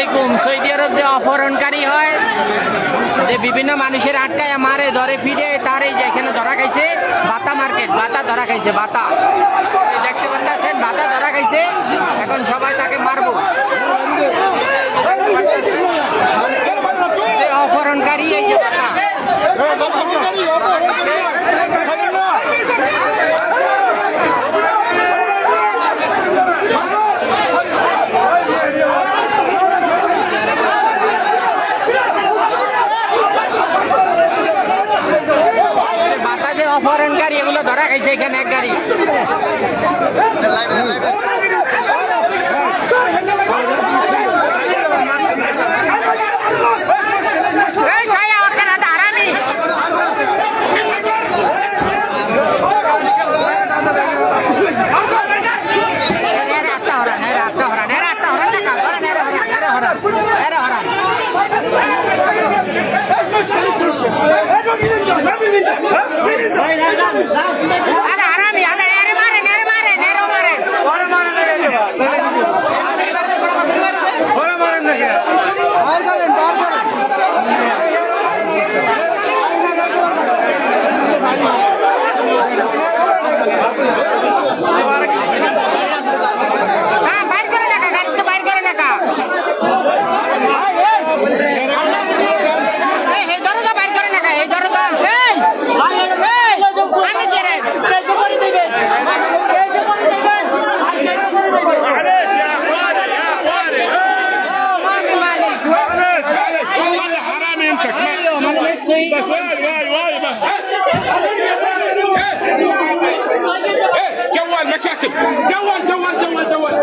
আলাইকুম। সৌদি আরব যে অপহরণকারী হয় যে বিভিন্ন মানুষের আটকায় মারে ধরে ফিরে তার এই যে এখানে ধরা খাইছে বাতা মার্কেট বাতা ধরা খাইছে বাতা দেখতে পাচ্ছেন বাতা ধরা খাইছে এখন সবাই তাকে মারবো। অপহরণকারী এই যে বাতা ধরা খাইছে। বাতাসে অপহরণকারী ধরা খাইছে এখানে এক গাড়ি। أيوه أيوه جوال مشاكل جوال جوال جوال جوال